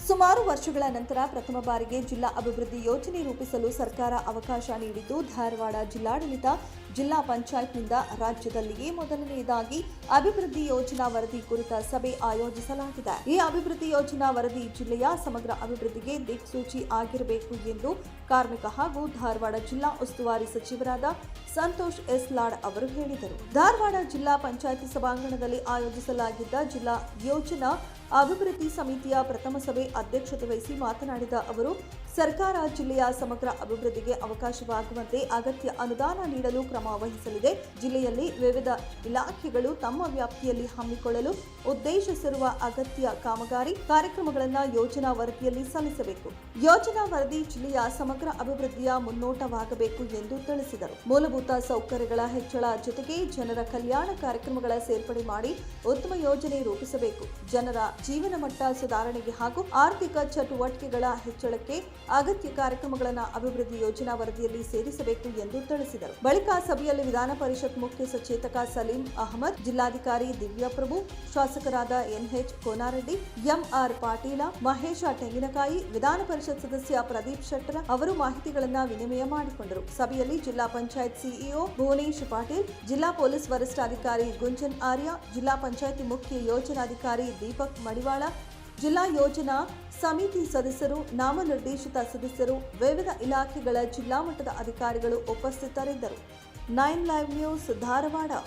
ಸುಮಾರು ವರ್ಷಗಳ ನಂತರ ಪ್ರಥಮ ಬಾರಿಗೆ ಜಿಲ್ಲಾ ಅಭಿವೃದ್ಧಿ ಯೋಜನೆ ರೂಪಿಸಲು ಸರ್ಕಾರ ಅವಕಾಶ ನೀಡಿದ್ದು ಧಾರವಾಡ ಜಿಲ್ಲಾಡಳಿತ ಜಿಲ್ಲಾ ಪಂಚಾಯತ್ನಿಂದ ರಾಜ್ಯದಲ್ಲಿಯೇ ಮೊದಲನೆಯದಾಗಿ ಅಭಿವೃದ್ಧಿ ಯೋಜನಾ ವರದಿ ಕುರಿತ ಸಭೆ ಆಯೋಜಿಸಲಾಗಿದೆ. ಈ ಅಭಿವೃದ್ಧಿ ಯೋಜನಾ ವರದಿ ಜಿಲ್ಲೆಯ ಸಮಗ್ರ ಅಭಿವೃದ್ಧಿಗೆ ದಿಕ್ಸೂಚಿ ಆಗಿರಬೇಕು ಎಂದು ಕಾರ್ಮಿಕ ಹಾಗೂ ಧಾರವಾಡ ಜಿಲ್ಲಾ ಉಸ್ತುವಾರಿ ಸಚಿವರಾದ ಸಂತೋಷ್ ಎಸ್ ಲಾಡ್ ಅವರು ಹೇಳಿದರು. ಧಾರವಾಡ ಜಿಲ್ಲಾ ಪಂಚಾಯತಿ ಸಭಾಂಗಣದಲ್ಲಿ ಆಯೋಜಿಸಲಾಗಿದ್ದ ಜಿಲ್ಲಾ ಯೋಜನಾ ಅಭಿವೃದ್ಧಿ ಸಮಿತಿಯ ಪ್ರಥಮ ಸಭೆ ಅಧ್ಯಕ್ಷತೆ ವಹಿಸಿ ಮಾತನಾಡಿದ ಅವರು, ಸರ್ಕಾರ ಜಿಲ್ಲೆಯ ಸಮಗ್ರ ಅಭಿವೃದ್ಧಿಗೆ ಅವಕಾಶವಾಗುವಂತೆ ಅಗತ್ಯ ಅನುದಾನ ನೀಡಲು ಕ್ರಮ ವಹಿಸಲಿದೆ. ಜಿಲ್ಲೆಯಲ್ಲಿ ವಿವಿಧ ಇಲಾಖೆಗಳು ತಮ್ಮ ವ್ಯಾಪ್ತಿಯಲ್ಲಿ ಹಮ್ಮಿಕೊಳ್ಳಲು ಉದ್ದೇಶಿಸಿರುವ ಅಗತ್ಯ ಕಾಮಗಾರಿ ಕಾರ್ಯಕ್ರಮಗಳನ್ನು ಯೋಜನಾ ವರದಿಯಲ್ಲಿ ಸಲ್ಲಿಸಬೇಕು. ಯೋಜನಾ ವರದಿ ಜಿಲ್ಲೆಯ ಸಮಗ್ರ ಅಭಿವೃದ್ಧಿಯ ಮುನ್ನೋಟವಾಗಬೇಕು ಎಂದು ತಿಳಿಸಿದರು. ಮೂಲಭೂತ ಸೌಕರ್ಯಗಳ ಹೆಚ್ಚಳ ಜೊತೆಗೆ ಜನರ ಕಲ್ಯಾಣ ಕಾರ್ಯಕ್ರಮಗಳ ಸೇರ್ಪಡೆ ಮಾಡಿ ಉತ್ತಮ ಯೋಜನೆ ರೂಪಿಸಬೇಕು. ಜನರ ಜೀವನ ಮಟ್ಟ ಸುಧಾರಣೆಗೆ ಹಾಗೂ ಆರ್ಥಿಕ ಚಟುವಟಿಕೆಗಳ ಹೆಚ್ಚಳಕ್ಕೆ ಅಗತ್ಯ ಕಾರ್ಯಕ್ರಮಗಳನ್ನು ಅಭಿವೃದ್ಧಿ ಯೋಜನಾ ವರದಿಯಲ್ಲಿ ಸೇರಿಸಬೇಕು ಎಂದು ತಿಳಿಸಿದರು. ಬಳಿಕ ಸಭೆಯಲ್ಲಿ ವಿಧಾನ ಪರಿಷತ್ ಮುಖ್ಯ ಸಚೇತಕ ಸಲೀಂ ಅಹಮದ್, ಜಿಲ್ಲಾಧಿಕಾರಿ ದಿವ್ಯಪ್ರಭು ಶಾಸಕರಾದ N H Konareddy, M R Patil, Mahesh Tenginakai, Vidhana Parishat ಸದಸ್ಯ ಪ್ರದೀಪ್ ಶೆಟ್ಟರ್ ಅವರು ಮಾಹಿತಿಗಳನ್ನು ವಿನಿಮಯ ಮಾಡಿಕೊಂಡರು. ಸಭೆಯಲ್ಲಿ ಜಿಲ್ಲಾ ಪಂಚಾಯತ್ ಸಿಇಒ ಭುವನೇಶ್ ಪಾಟೀಲ್, ಜಿಲ್ಲಾ ಪೊಲೀಸ್ ವರಿಷ್ಠಾಧಿಕಾರಿ ಗುಂಜನ್ ಆರ್ಯ, ಜಿಲ್ಲಾ ಪಂಚಾಯತ್ ಮುಖ್ಯ ಯೋಜನಾಧಿಕಾರಿ ದೀಪಕ್ ಮಡಿವಾಳ, ಜಿಲ್ಲಾ ಯೋಜನಾ ಸಮಿತಿ ಸದಸ್ಯರು, ನಾಮನಿರ್ದೇಶಿತ ಸದಸ್ಯರು, ವಿವಿಧ ಇಲಾಖೆಗಳ ಜಿಲ್ಲಾ ಮಟ್ಟದ ಅಧಿಕಾರಿಗಳು ಉಪಸ್ಥಿತರಿದ್ದರು. Nine live news Dharwad.